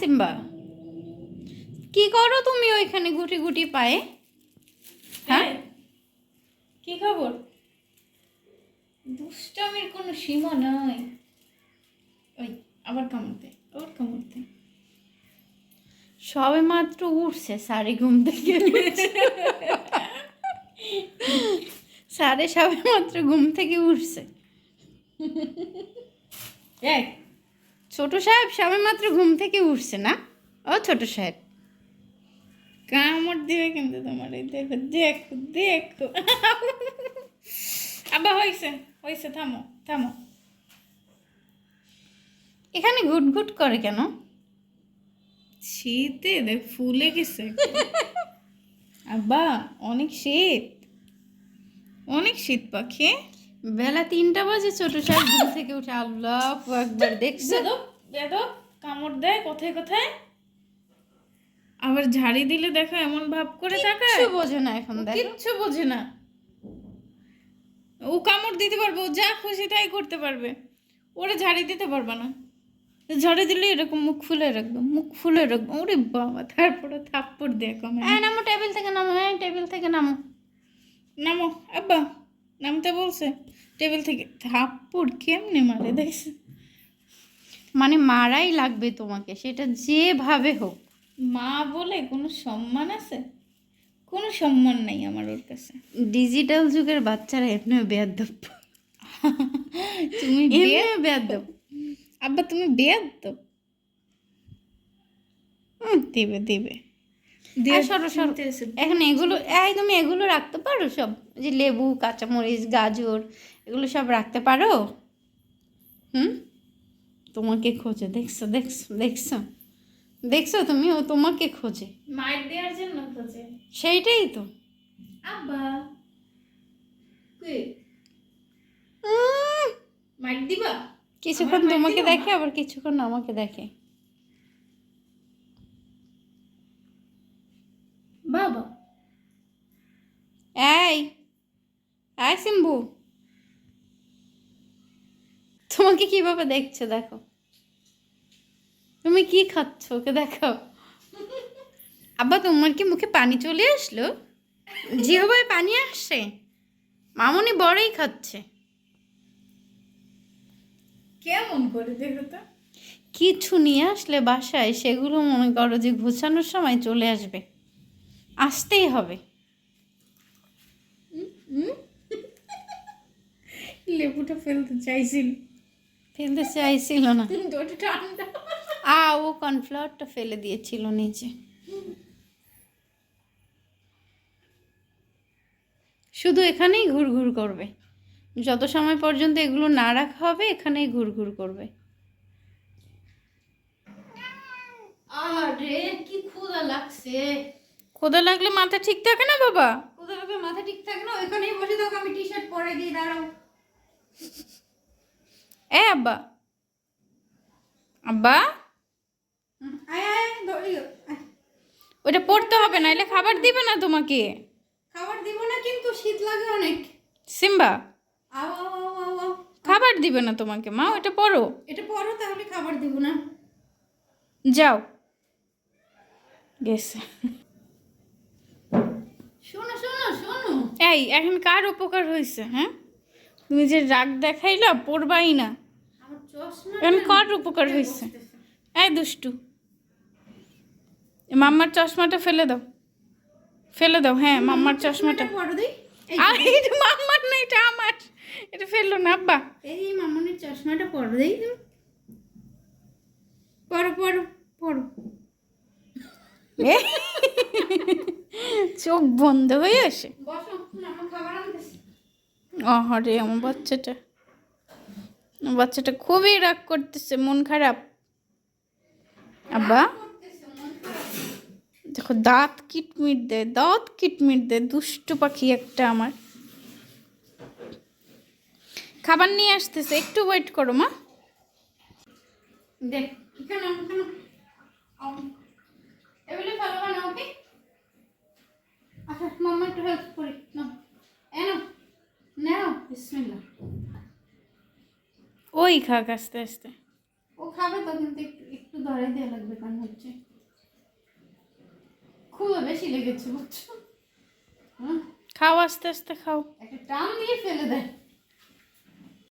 Simba. কি করো তুমি ওইখানে গুটি গুটি পায়ে? হ্যাঁ? কি খবর? দুষ্টামির কোনো সীমা নাই। ওই আবার কামড়তে আবার কামড়তে। সবে মাত্র উঠছে সাড়ে ঘুম থেকে। সাড়ে সবে মাত্র ঘুম থেকে উঠছে। এক ছোট সাহেব সবে মাত্র ঘুম থেকে উঠছে না? ও ছোট সাহেব। কামড় দিবে কিন্তু তোমার, এই দেখো দেখো দেখো। আবার হয়েছে হয়েছে থামো থামো। এখানে ঘুটঘুট করে কেন? শীতে দেখ ফুলে গেছে। আব্বা, অনেক শীত। অনেক শীত পাখি। বেলা তিনটা বাজে ছোট সাহেব ঘুম থেকে উঠে আল্লাহ একবার দেখছ? বেদব কামড় দেয় কোথায় কোথায়? আবার ঝাড়ি দিলে দেখো এমন ভাব করে তাকায়। কিচ্ছু বোঝে না এখন দেখো। কিচ্ছু বোঝে না। ও কামড় দিতে পারবে ও যা খুশি তাই করতে পারবে। ওরা ঝাড়ি দিতে পারবে না। ঝাড়ি দিলে এরকম মুখ ফুলে রাখবে মুখ ফুলে রাখবে। ওরে বাবা তারপরে থাপ্পড় দিয়ে কমে হ্যাঁ নামো টেবিল থেকে নামো হ্যাঁ টেবিল থেকে নামো। নামো আব্বা। নামতে বলছে টেবিল থেকে থাপ্পড় কেমনে মারে দেখছে। মানে মারাই লাগবে তোমাকে সেটা যেভাবে হোক। মা বলে কোনো সম্মান আছে? কোনো সম্মান নাই আমার ওর কাছে। ডিজিটাল যুগের বাচ্চারা এমনিও বেয়াদব। তুমি এমনিও আব্বা তুমি বিয়ে তো দেবে দিবে দিবে। দিয়ে সরো, সরো। এখন এগুলো এই তুমি এগুলো রাখতে পারো সব? যে লেবু কাঁচামরিচ গাজর এগুলো সব রাখতে পারো? হুম? তোমাকে খোঁজে দেখছ দেখছ দেখছ? দেখছ তুমি? ও তোমাকে খোঁজে। মাইর দেওয়ার জন্য খোঁজে। সেইটাই তো। আব্বা। মাইর দিবা? কিছুক্ষণ তোমাকে দেখে আবার কিছুক্ষণ আমাকে দেখে। বাবা। এই এই সিম্বু। তোমাকে কীভাবে দেখছে দেখো? তুমি কি খাচ্ছ ওকে দেখো। আব্বা তোমার কি মুখে পানি চলে আসলো? জিহবায় পানি আসছে মামনি বড়ই খাচ্ছে। কেমন করে দেখো তো। কিছু নিয়ে আসলে বাসায় সেগুলো মনে করো যে ঘুষানোর সময় চলে আসবে। আসতেই হবে। লেবুটা ফেলতে চাইছিল। ফেলতে চাইছিল না। ঠান্ডা। আ ও কর্নফ্লাওয়ারটা ফেলে দিয়েছিল নিচে। শুধু এখানেই ঘুর ঘুর করবে। যত সময় পর্যন্ত এগুলো না রাখা হবে এখানেই ঘুর ঘুর করবে। আরে কি ক্ষুধা লাগছে। ক্ষুদা লাগলে মাথা ঠিক থাকে না বাবা? ক্ষুধা লাগলে মাথা ঠিক থাকে না ওইখানেই বসে থাকো আমি টি শার্ট পরে দিই দাঁড়াও। এ আব্বা। আব্বা? ওটা পড়তে হবে না এলে খাবার দিবে না তোমাকে? খাবার দিব না কিন্তু শীত লাগে অনেক। সিম্বা? খাবার দিবে না তোমাকে মা ওটা পড়ো এটা পরো তাহলে খাবার দিব না। যাও। গেছে। এই এখন কার উপকার হয়েছে হ্যাঁ? তুমি যে রাগ দেখাইলা পড়বাই না। এখন কার উপকার হয়েছে? এই দুষ্টু। মাম্মার চশমাটা ফেলে দাও। ফেলে দাও হ্যাঁ মাম্মার চশমাটা পরো দিই। আর এটা মাম্মার না এটা আমার। এটা ফেলল না আব্বা। এই মামনের চশমাটা পরো দেই। তুমি পরো পরো। পরো চোখ বন্ধ হয়ে আসে। আহারে আমার বাচ্চাটা। বাচ্চাটা খুবই রাগ করতেছে মন খারাপ। আব্বা দেখো দাঁত কিটমিট দেয় দাঁত কিটমিট দেয় দুষ্টু পাখি একটা আমার। খাবার নিয়ে আসতেছে একটু ওয়েট করো মা। দেখ এখানে এখানে ফেলো না ওকে? আচ্ছা মাম্মা একটু হেল্প করি। না এনো নাও বিসমিল্লাহ। ওই খাক আস্তে আস্তে। ও খাবে তো কিন্তু একটু একটু ধর ধরাই দেওয়া লাগবে কারণ হচ্ছে খুব বেশি লেগেছে বুঝছ? খাও আস্তে আস্তে খাও। একটা টান দিয়ে ফেলে দেয়।